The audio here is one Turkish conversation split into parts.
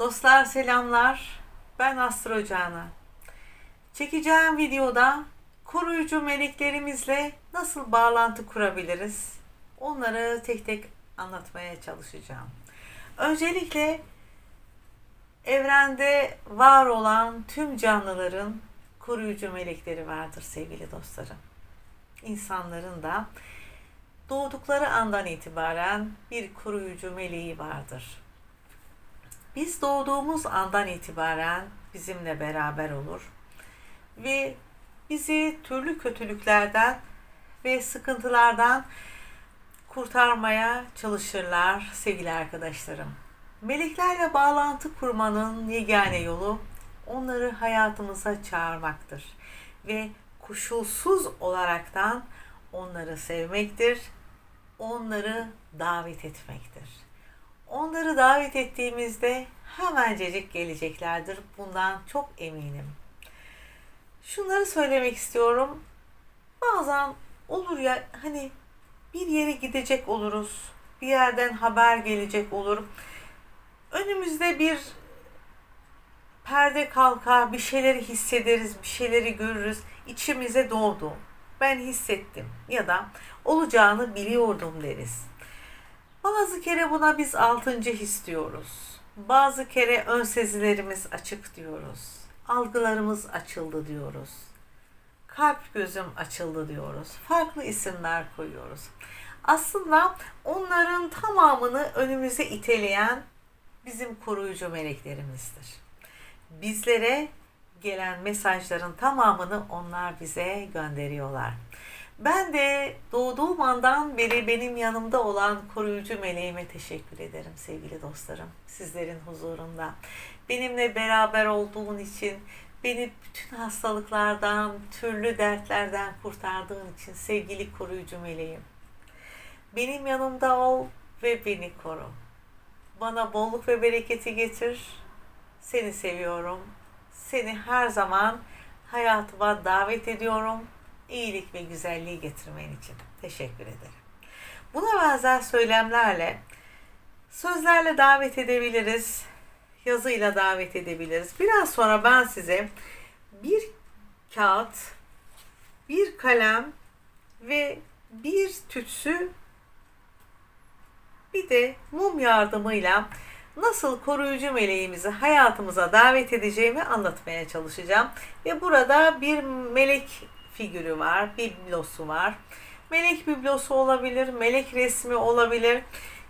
Dostlar selamlar. Ben Astro Canan. Çekeceğim videoda koruyucu meleklerimizle nasıl bağlantı kurabiliriz? Onları tek tek anlatmaya çalışacağım. Öncelikle evrende var olan tüm canlıların koruyucu melekleri vardır sevgili dostlarım. İnsanların da doğdukları andan itibaren bir koruyucu meleği vardır. Biz doğduğumuz andan itibaren bizimle beraber olur ve bizi türlü kötülüklerden ve sıkıntılardan kurtarmaya çalışırlar sevgili arkadaşlarım. Meleklerle bağlantı kurmanın yegane yolu onları hayatımıza çağırmaktır ve koşulsuz olaraktan onları sevmektir, onları davet etmektir. Onları davet ettiğimizde hemencecik geleceklerdir. Bundan çok eminim. Şunları söylemek istiyorum. Bazen olur ya hani bir yere gidecek oluruz. Bir yerden haber gelecek olur. Önümüzde bir perde kalkar, bir şeyleri hissederiz, bir şeyleri görürüz. İçimize doğdu. Ben hissettim ya da olacağını biliyordum deriz. Bazı kere buna biz altıncı his diyoruz. Bazı kere ön sezilerimiz açık diyoruz. Algılarımız açıldı diyoruz. Kalp gözüm açıldı diyoruz. Farklı isimler koyuyoruz. Aslında onların tamamını önümüze iteleyen bizim koruyucu meleklerimizdir. Bizlere gelen mesajların tamamını onlar bize gönderiyorlar. Ben de doğduğum andan beri benim yanımda olan koruyucu meleğime teşekkür ederim sevgili dostlarım. Sizlerin huzurunda. Benimle beraber olduğun için, beni bütün hastalıklardan, türlü dertlerden kurtardığın için sevgili koruyucu meleğim. Benim yanımda ol ve beni koru. Bana bolluk ve bereketi getir. Seni seviyorum. Seni her zaman hayatıma davet ediyorum iyilik ve güzelliği getirmen için teşekkür ederim. Buna benzer söylemlerle, sözlerle davet edebiliriz, yazıyla davet edebiliriz. Biraz sonra ben size bir kağıt, bir kalem ve bir tütsü bir de mum yardımıyla nasıl koruyucu meleğimizi hayatımıza davet edeceğimi anlatmaya çalışacağım. Ve burada bir melek figürü var, biblosu var. Melek biblosu olabilir, melek resmi olabilir.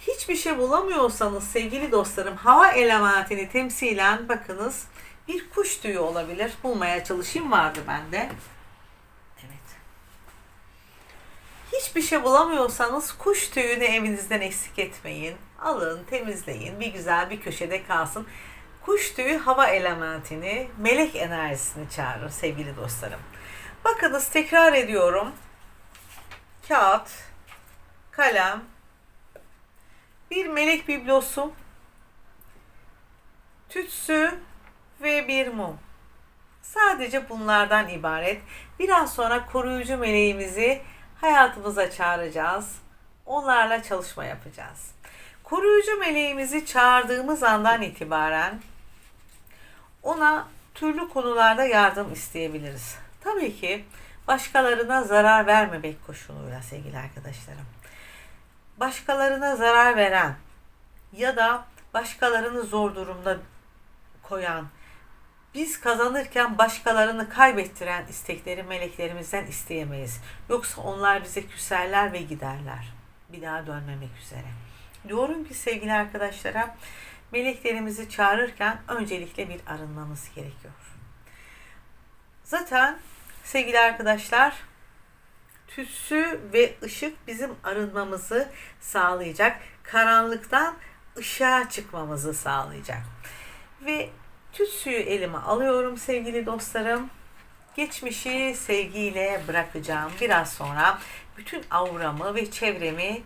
Hiçbir şey bulamıyorsanız sevgili dostlarım hava elementini temsilen bakınız bir kuş tüyü olabilir. Bulmaya çalışayım vardı bende. Evet. Hiçbir şey bulamıyorsanız kuş tüyünü evinizden eksik etmeyin. Alın, temizleyin. Bir güzel bir köşede kalsın. Kuş tüyü hava elementini, melek enerjisini çağırır sevgili dostlarım. Bakınız tekrar ediyorum. Kağıt, kalem, bir melek biblosu, tütsü ve bir mum. Sadece bunlardan ibaret. Biraz sonra koruyucu meleğimizi hayatımıza çağıracağız. Onlarla çalışma yapacağız. Koruyucu meleğimizi çağırdığımız andan itibaren ona türlü konularda yardım isteyebiliriz. Tabii ki başkalarına zarar vermemek koşuluyla sevgili arkadaşlarım. Başkalarına zarar veren ya da başkalarını zor durumda koyan, biz kazanırken başkalarını kaybettiren istekleri meleklerimizden isteyemeyiz. Yoksa onlar bize küserler ve giderler. Bir daha dönmemek üzere. Diyorum ki sevgili arkadaşlara, meleklerimizi çağırırken öncelikle bir arınmamız gerekiyor. Zaten sevgili arkadaşlar tütsü ve ışık bizim arınmamızı sağlayacak. Karanlıktan ışığa çıkmamızı sağlayacak. Ve tütsüyü elime alıyorum sevgili dostlarım. Geçmişi sevgiyle bırakacağım. Biraz sonra bütün auramı ve çevremi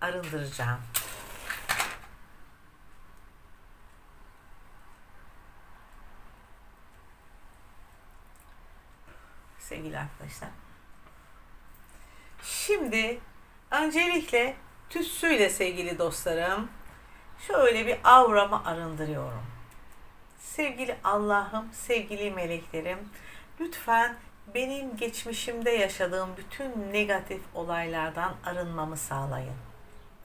arındıracağım. Sevgili arkadaşlar. Şimdi öncelikle tütsüyle sevgili dostlarım şöyle bir avramı arındırıyorum. Sevgili Allah'ım, sevgili meleklerim, lütfen benim geçmişimde yaşadığım bütün negatif olaylardan arınmamı sağlayın.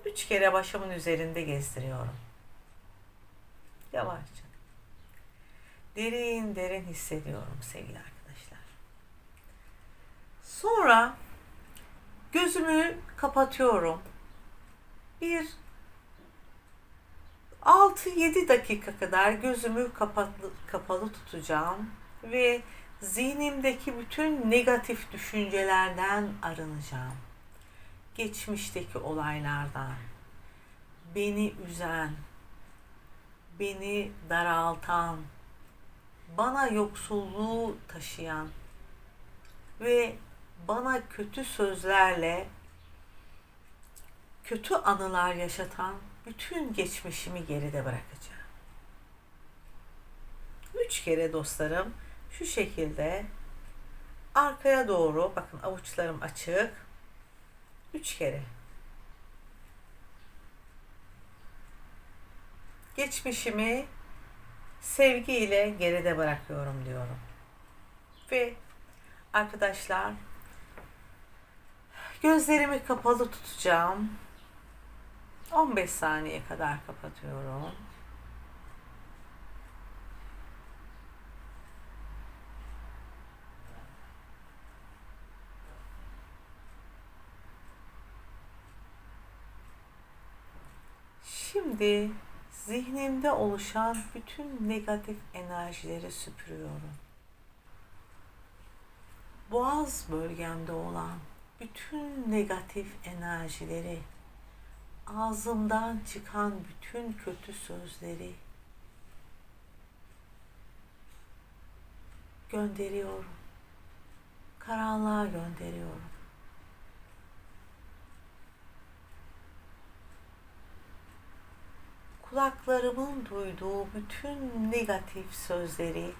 Üç kere başımın üzerinde gezdiriyorum. Yavaşça. Derin derin hissediyorum sevgili arkadaşlar. Sonra gözümü kapatıyorum. Bir 6-7 dakika kadar gözümü kapalı, kapalı tutacağım ve zihnimdeki bütün negatif düşüncelerden arınacağım. Geçmişteki olaylardan, beni üzen, beni daraltan, bana yoksulluğu taşıyan ve bana kötü sözlerle kötü anılar yaşatan bütün geçmişimi geride bırakacağım. Üç kere dostlarım şu şekilde arkaya doğru bakın avuçlarım açık. Üç kere. Geçmişimi sevgiyle geride bırakıyorum diyorum. Ve arkadaşlar gözlerimi kapalı tutacağım. 15 saniye kadar kapatıyorum. Şimdi zihnimde oluşan bütün negatif enerjileri süpürüyorum. Boğaz bölgemde olan bütün negatif enerjileri, ağzımdan çıkan bütün kötü sözleri gönderiyorum. Karanlığa gönderiyorum. kulaklarımın duyduğu bütün negatif sözleri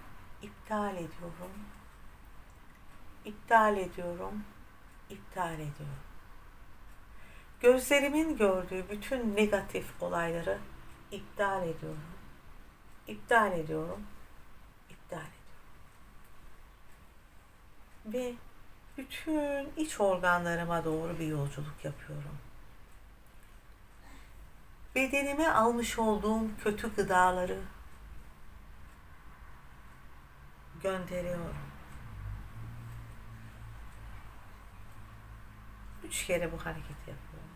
iptal ediyorum. İptal ediyorum. İptal ediyorum. Gözlerimin gördüğü bütün negatif olayları iptal ediyorum. İptal ediyorum. İptal ediyorum. Ve bütün iç organlarıma doğru bir yolculuk yapıyorum bedenime almış olduğum kötü gıdaları gönderiyorum. Üç kere bu hareketi yapıyorum.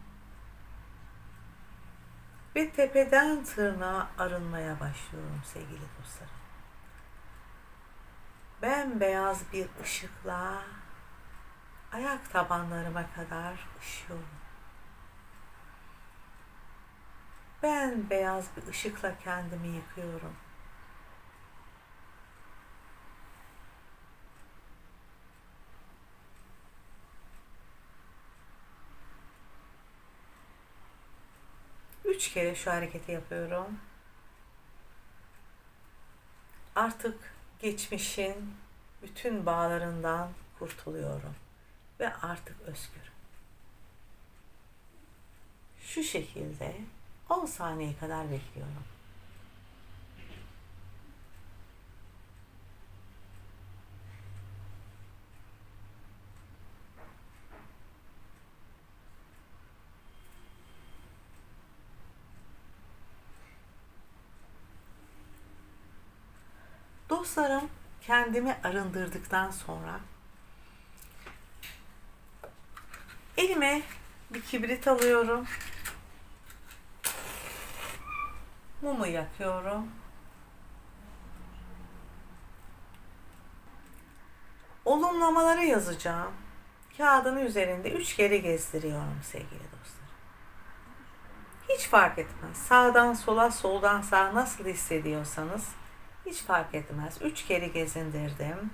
Ve tepeden tırnağa arınmaya başlıyorum sevgili dostlarım. Bembeyaz bir ışıkla ayak tabanlarıma kadar ışıyorum. Ben beyaz bir ışıkla kendimi yıkıyorum. Üç kere şu hareketi yapıyorum. Artık geçmişin bütün bağlarından kurtuluyorum ve artık özgürüm. Şu şekilde 10 saniye kadar bekliyorum. Dostlarım kendimi arındırdıktan sonra elime bir kibrit alıyorum. Mumu yakıyorum. Olumlamaları yazacağım. Kağıdın üzerinde üç kere gezdiriyorum sevgili dostlar. Hiç fark etmez. Sağdan sola, soldan sağa nasıl hissediyorsanız hiç fark etmez. Üç kere gezindirdim.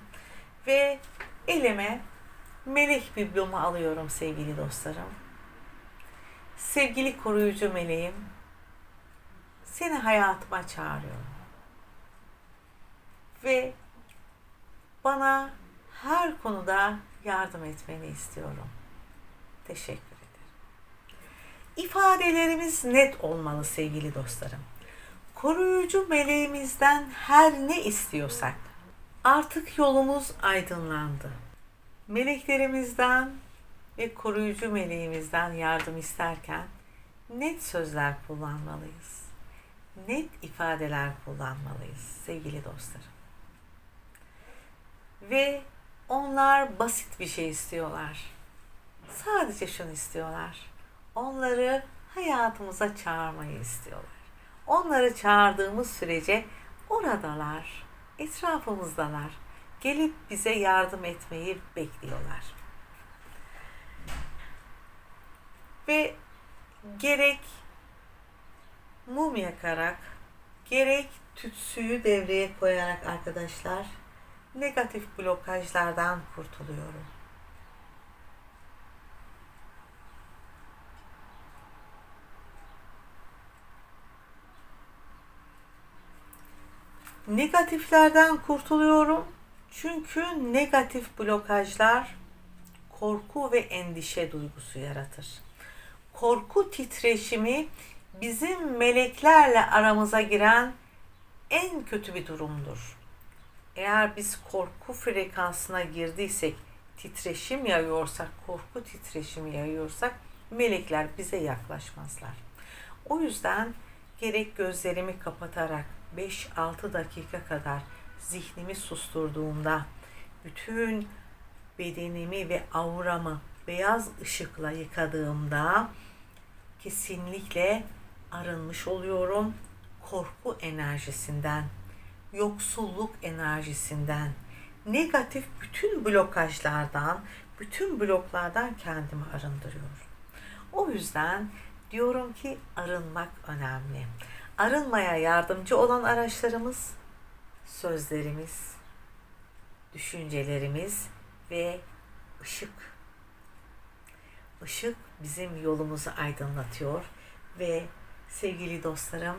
Ve elime melek biblomu alıyorum sevgili dostlarım. Sevgili koruyucu meleğim, seni hayatıma çağırıyorum. Ve bana her konuda yardım etmeni istiyorum. Teşekkür ederim. İfadelerimiz net olmalı sevgili dostlarım. Koruyucu meleğimizden her ne istiyorsak artık yolumuz aydınlandı. Meleklerimizden ve koruyucu meleğimizden yardım isterken net sözler kullanmalıyız. Net ifadeler kullanmalıyız sevgili dostlarım. Ve onlar basit bir şey istiyorlar. Sadece şunu istiyorlar. Onları hayatımıza çağırmayı istiyorlar. Onları çağırdığımız sürece oradalar, etrafımızdalar. Gelip bize yardım etmeyi bekliyorlar. Ve gerek mum yakarak, gerek tütsüyü devreye koyarak arkadaşlar negatif blokajlardan kurtuluyorum. Negatiflerden kurtuluyorum. Çünkü negatif blokajlar korku ve endişe duygusu yaratır. Korku titreşimi bizim meleklerle aramıza giren en kötü bir durumdur. Eğer biz korku frekansına girdiysek, titreşim yayıyorsak, korku titreşimi yayıyorsak melekler bize yaklaşmazlar. O yüzden gerek gözlerimi kapatarak 5-6 dakika kadar zihnimi susturduğumda bütün bedenimi ve auramı beyaz ışıkla yıkadığımda kesinlikle arınmış oluyorum korku enerjisinden, yoksulluk enerjisinden, negatif bütün blokajlardan, bütün bloklardan kendimi arındırıyorum. O yüzden diyorum ki arınmak önemli. Arınmaya yardımcı olan araçlarımız sözlerimiz, düşüncelerimiz ve ışık. Işık bizim yolumuzu aydınlatıyor ve sevgili dostlarım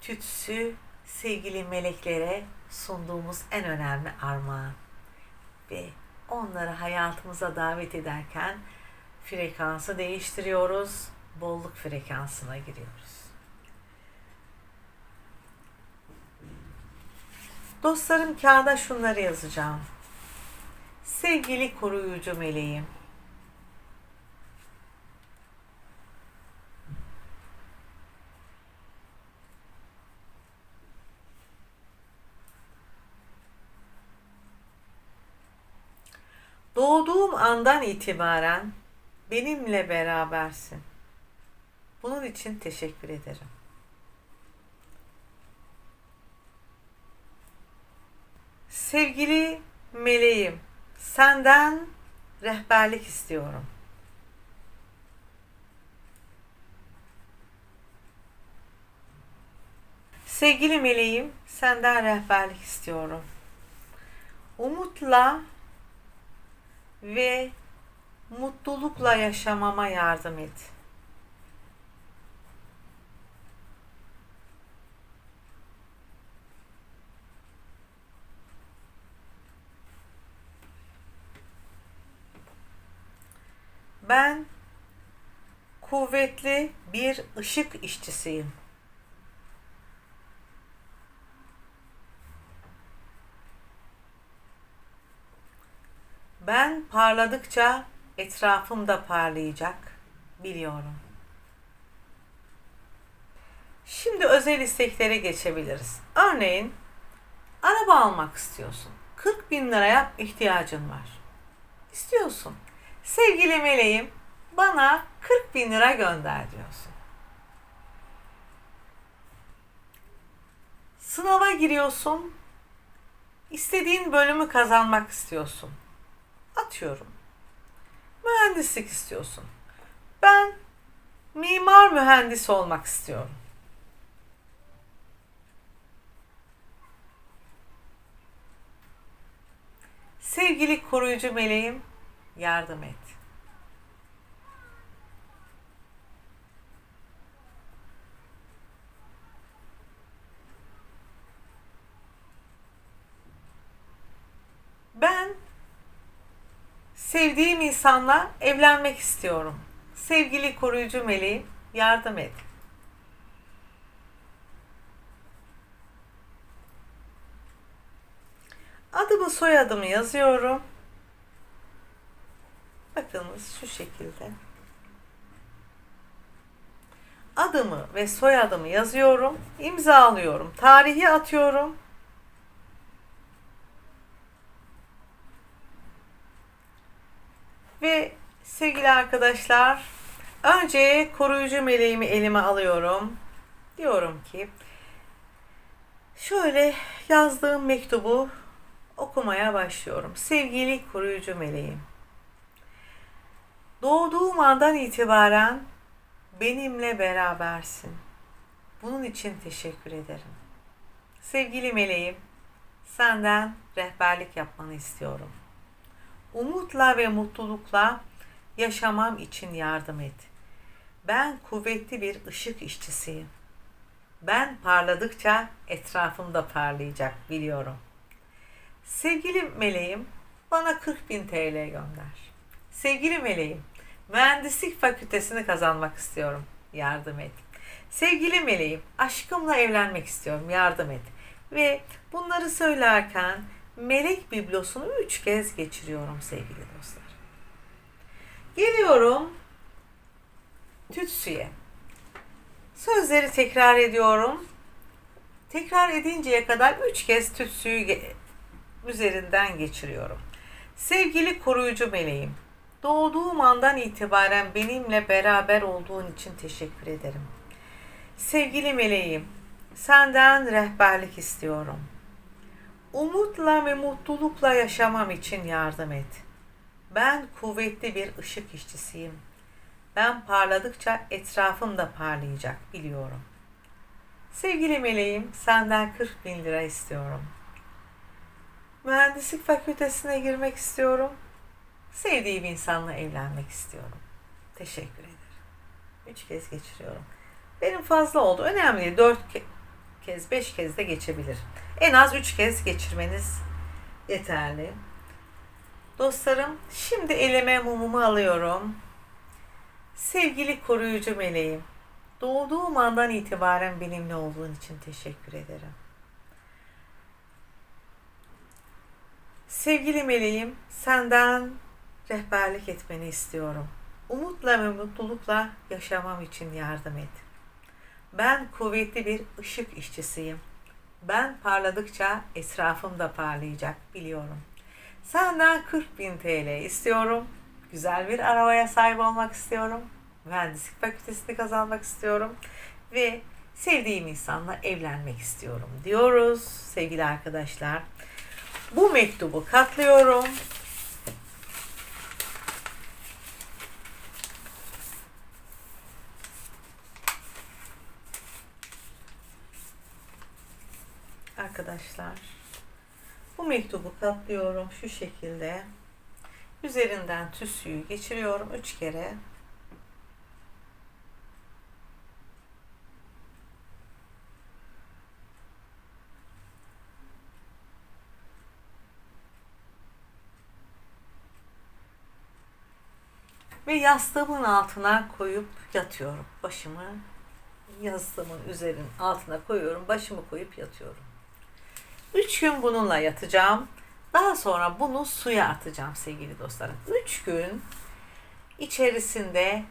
tütsü sevgili meleklere sunduğumuz en önemli armağan ve onları hayatımıza davet ederken frekansı değiştiriyoruz, bolluk frekansına giriyoruz. Dostlarım kağıda şunları yazacağım. Sevgili koruyucu meleğim, Doğduğum andan itibaren benimle berabersin. Bunun için teşekkür ederim. Sevgili meleğim, senden rehberlik istiyorum. Sevgili meleğim, senden rehberlik istiyorum. Umutla ve mutlulukla yaşamama yardım et. Ben kuvvetli bir ışık işçisiyim. Ben parladıkça etrafım da parlayacak biliyorum. Şimdi özel isteklere geçebiliriz. Örneğin araba almak istiyorsun. 40 bin liraya ihtiyacın var. İstiyorsun. Sevgili meleğim bana 40 bin lira gönder diyorsun. Sınava giriyorsun. İstediğin bölümü kazanmak istiyorsun atıyorum. Mühendislik istiyorsun. Ben mimar mühendisi olmak istiyorum. Sevgili koruyucu meleğim yardım et. Sevdiğim insanla evlenmek istiyorum. Sevgili koruyucu meleğim yardım et. Adımı soyadımı yazıyorum. Bakınız şu şekilde. Adımı ve soyadımı yazıyorum. imzalıyorum. Tarihi atıyorum. Ve sevgili arkadaşlar, önce koruyucu meleğimi elime alıyorum. Diyorum ki, şöyle yazdığım mektubu okumaya başlıyorum. Sevgili koruyucu meleğim, doğduğum andan itibaren benimle berabersin. Bunun için teşekkür ederim. Sevgili meleğim, senden rehberlik yapmanı istiyorum. Umutla ve mutlulukla yaşamam için yardım et. Ben kuvvetli bir ışık işçisiyim. Ben parladıkça etrafım da parlayacak biliyorum. Sevgili meleğim, bana 40 bin TL gönder. Sevgili meleğim, mühendislik fakültesini kazanmak istiyorum. Yardım et. Sevgili meleğim, aşkımla evlenmek istiyorum. Yardım et. Ve bunları söylerken melek biblosunu üç kez geçiriyorum sevgili dostlar. Geliyorum tütsüye. Sözleri tekrar ediyorum. Tekrar edinceye kadar üç kez tütsüyü üzerinden geçiriyorum. Sevgili koruyucu meleğim, doğduğum andan itibaren benimle beraber olduğun için teşekkür ederim. Sevgili meleğim, senden rehberlik istiyorum. Umutla ve mutlulukla yaşamam için yardım et. Ben kuvvetli bir ışık işçisiyim. Ben parladıkça etrafım da parlayacak biliyorum. Sevgili meleğim, senden 40 bin lira istiyorum. Mühendislik fakültesine girmek istiyorum. Sevdiğim insanla evlenmek istiyorum. Teşekkür ederim. Üç kez geçiriyorum. Benim fazla oldu. Önemli değil. Dört ke- kez, beş kez de geçebilir. En az üç kez geçirmeniz yeterli. Dostlarım, şimdi elime mumumu alıyorum. Sevgili koruyucu meleğim, doğduğum andan itibaren benimle olduğun için teşekkür ederim. Sevgili meleğim, senden rehberlik etmeni istiyorum. Umutla ve mutlulukla yaşamam için yardım et. Ben kuvvetli bir ışık işçisiyim. Ben parladıkça etrafım da parlayacak biliyorum. Senden 40 bin TL istiyorum. Güzel bir arabaya sahip olmak istiyorum. Mühendislik fakültesini kazanmak istiyorum. Ve sevdiğim insanla evlenmek istiyorum diyoruz sevgili arkadaşlar. Bu mektubu katlıyorum. Arkadaşlar bu mektubu katlıyorum şu şekilde. Üzerinden tüsüyü geçiriyorum üç kere. Ve yastığımın altına koyup yatıyorum. Başımı yastığımın üzerinin altına koyuyorum. Başımı koyup yatıyorum. Üç gün bununla yatacağım. Daha sonra bunu suya atacağım sevgili dostlarım. Üç gün içerisinde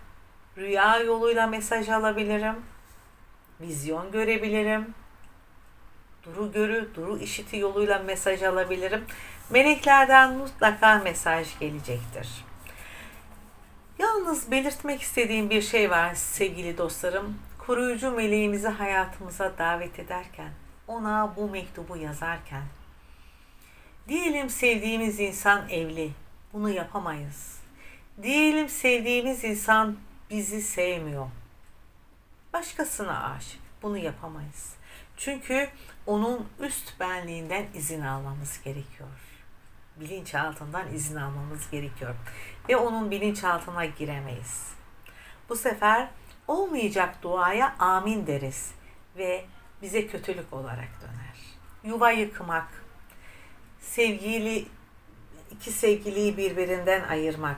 rüya yoluyla mesaj alabilirim. Vizyon görebilirim. Duru görü, duru işiti yoluyla mesaj alabilirim. Meleklerden mutlaka mesaj gelecektir. Yalnız belirtmek istediğim bir şey var sevgili dostlarım. Koruyucu meleğimizi hayatımıza davet ederken, ona bu mektubu yazarken, diyelim sevdiğimiz insan evli, bunu yapamayız. Diyelim sevdiğimiz insan bizi sevmiyor. Başkasına aşık, bunu yapamayız. Çünkü onun üst benliğinden izin almamız gerekiyor. Bilinçaltından izin almamız gerekiyor. Ve onun bilinçaltına giremeyiz. Bu sefer olmayacak duaya amin deriz ve bize kötülük olarak döner. Yuva yıkmak, sevgili iki sevgiliyi birbirinden ayırmak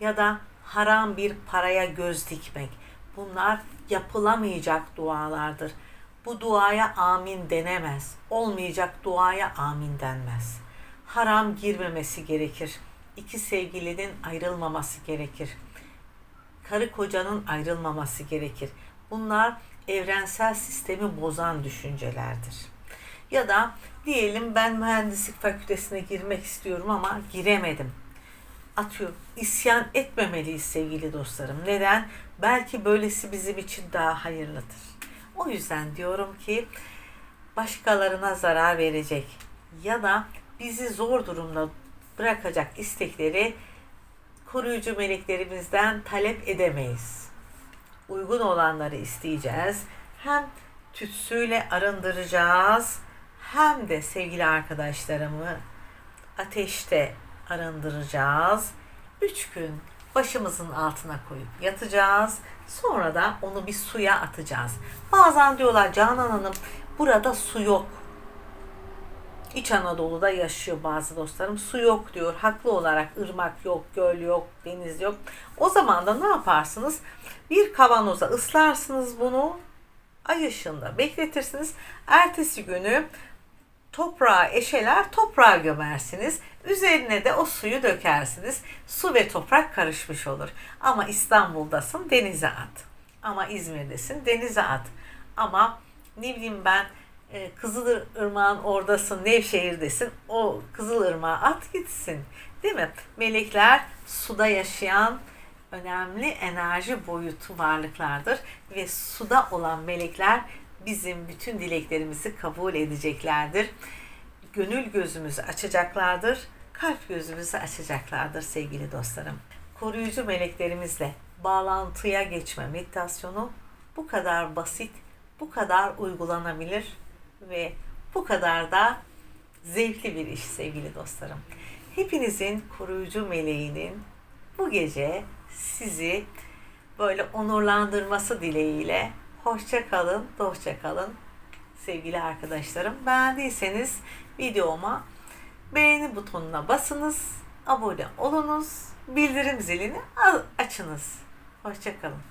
ya da haram bir paraya göz dikmek. Bunlar yapılamayacak dualardır. Bu duaya amin denemez. Olmayacak duaya amin denmez. Haram girmemesi gerekir. İki sevgilinin ayrılmaması gerekir. Karı kocanın ayrılmaması gerekir. Bunlar evrensel sistemi bozan düşüncelerdir. Ya da diyelim ben mühendislik fakültesine girmek istiyorum ama giremedim. Atıyorum isyan etmemeliyiz sevgili dostlarım. Neden? Belki böylesi bizim için daha hayırlıdır. O yüzden diyorum ki başkalarına zarar verecek ya da bizi zor durumda bırakacak istekleri koruyucu meleklerimizden talep edemeyiz. Uygun olanları isteyeceğiz. Hem tütsüyle arındıracağız hem de sevgili arkadaşlarımı ateşte arındıracağız. Üç gün başımızın altına koyup yatacağız. Sonra da onu bir suya atacağız. Bazen diyorlar Canan Hanım burada su yok. İç Anadolu'da yaşıyor bazı dostlarım. Su yok diyor. Haklı olarak ırmak yok, göl yok, deniz yok. O zaman da ne yaparsınız? Bir kavanoza ıslarsınız bunu. Ay ışığında bekletirsiniz. Ertesi günü toprağa eşeler toprağa gömersiniz. Üzerine de o suyu dökersiniz. Su ve toprak karışmış olur. Ama İstanbul'dasın denize at. Ama İzmir'desin denize at. Ama ne bileyim ben e, Kızılırmağın oradasın, Nevşehir'desin. O Kızılırmağa at gitsin. Değil mi? Melekler suda yaşayan önemli enerji boyutu varlıklardır ve suda olan melekler bizim bütün dileklerimizi kabul edeceklerdir. Gönül gözümüzü açacaklardır, kalp gözümüzü açacaklardır sevgili dostlarım. Koruyucu meleklerimizle bağlantıya geçme meditasyonu bu kadar basit, bu kadar uygulanabilir ve bu kadar da zevkli bir iş sevgili dostlarım. Hepinizin koruyucu meleğinin bu gece sizi böyle onurlandırması dileğiyle hoşça kalın, dostça kalın sevgili arkadaşlarım. Beğendiyseniz videoma beğeni butonuna basınız, abone olunuz, bildirim zilini açınız. Hoşça kalın.